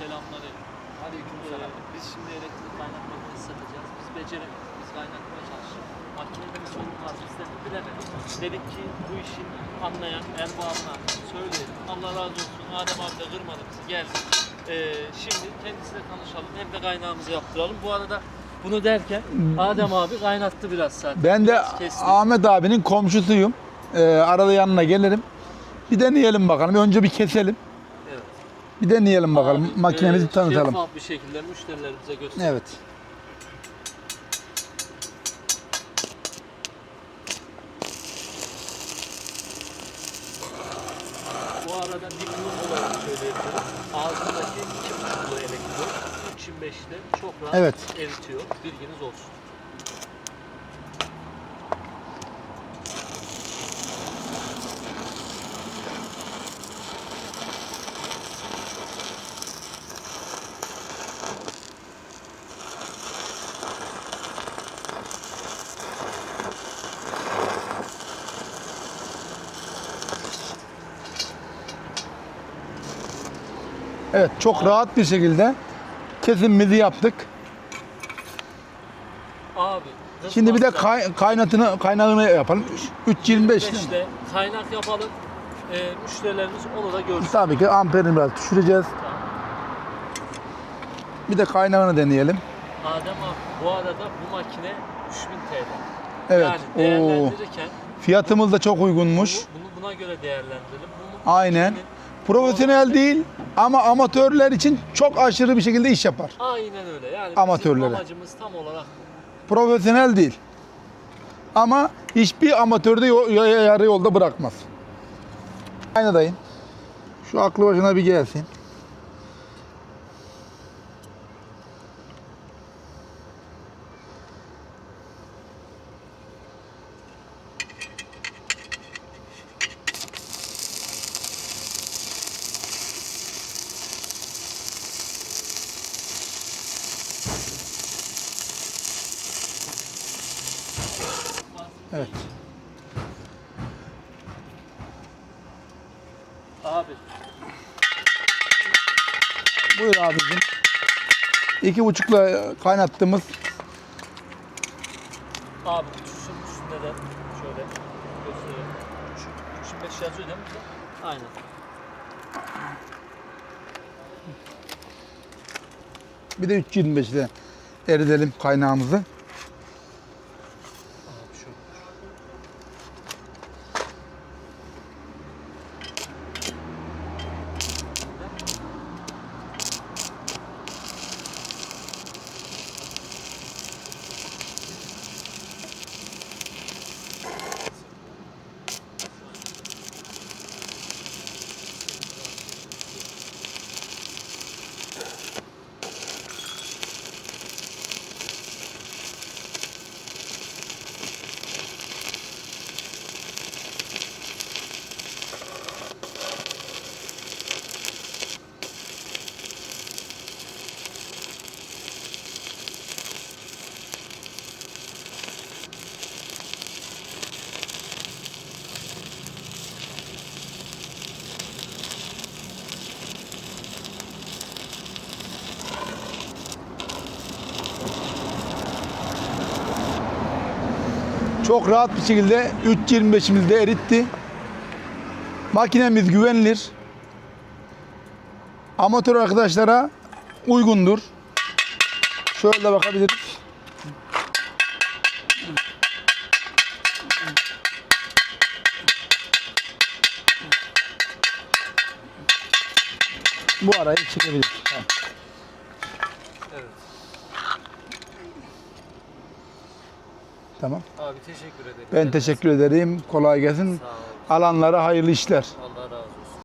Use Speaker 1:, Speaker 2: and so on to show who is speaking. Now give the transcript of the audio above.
Speaker 1: Selamünaleyküm.
Speaker 2: Aleykümselam.
Speaker 1: Ee, biz şimdi elektrik kaynatma makinesi satacağız. Biz beceremedik. Biz kaynatmaya çalıştık. Makinede bir sorun var. Biz de bilemedik. Dedik ki bu işin anlayan erbabına söyleyelim. Allah razı olsun. Adem abi de kırmadı bizi. Geldi. Ee, şimdi kendisiyle tanışalım. Hem de kaynağımızı yaptıralım. Bu arada bunu derken Adem abi kaynattı biraz zaten.
Speaker 2: Ben de
Speaker 1: Biraz.
Speaker 2: Ahmet abinin komşusuyum. Ee, arada yanına gelirim. Bir deneyelim bakalım. Önce bir keselim. Bir deneyelim bakalım.
Speaker 1: Abi,
Speaker 2: Makinemizi
Speaker 1: e,
Speaker 2: tanıtalım.
Speaker 1: Şeffaf bir şekilde müşterilerimize gösterelim.
Speaker 2: Evet.
Speaker 1: Bu arada dipnot olarak söyleyebilirim. Ağzındaki 2.5 kilo elektrik 3.25'te çok rahat
Speaker 2: Evet.
Speaker 1: eritiyor. Bilginiz olsun.
Speaker 2: Evet çok rahat bir şekilde kesimimizi yaptık.
Speaker 1: Abi.
Speaker 2: Şimdi bir de kay- kaynatını kaynağını yapalım. 3.25 değil mi?
Speaker 1: 5'te kaynak yapalım. Ee, müşterilerimiz onu da görsün.
Speaker 2: Tabii ki amperini biraz düşüreceğiz. Bir de kaynağını deneyelim.
Speaker 1: Adem abi bu arada bu makine 3000 TL.
Speaker 2: Evet.
Speaker 1: Yani
Speaker 2: Oo.
Speaker 1: değerlendirirken
Speaker 2: Fiyatımız da çok uygunmuş.
Speaker 1: bunu, bunu buna göre değerlendirelim. Bu
Speaker 2: Aynen. Profesyonel değil ama amatörler için çok aşırı bir şekilde iş yapar.
Speaker 1: Aynen öyle. Yani
Speaker 2: Amatörlere.
Speaker 1: bizim amacımız tam olarak bu.
Speaker 2: Profesyonel değil. Ama hiçbir amatörde yarı yolda bırakmaz. Aynı dayın. Şu aklı başına bir gelsin. Evet.
Speaker 1: Abi
Speaker 2: Buyur abicim. İki buçukla kaynattığımız
Speaker 1: Abi tuşun üstünde de şöyle göstereyim. 3 25 yazıyor değil mi? Aynen.
Speaker 2: bir de 3.25'de eridelim kaynağımızı. Çok rahat bir şekilde 3.25'imizde eritti. Makinemiz güvenilir. Amatör arkadaşlara uygundur. Şöyle bakabiliriz. Bu arayı çekebiliriz.
Speaker 1: Evet.
Speaker 2: Tamam.
Speaker 1: Abi teşekkür ederim.
Speaker 2: Ben teşekkür ederim. Kolay gelsin. Alanlara hayırlı işler.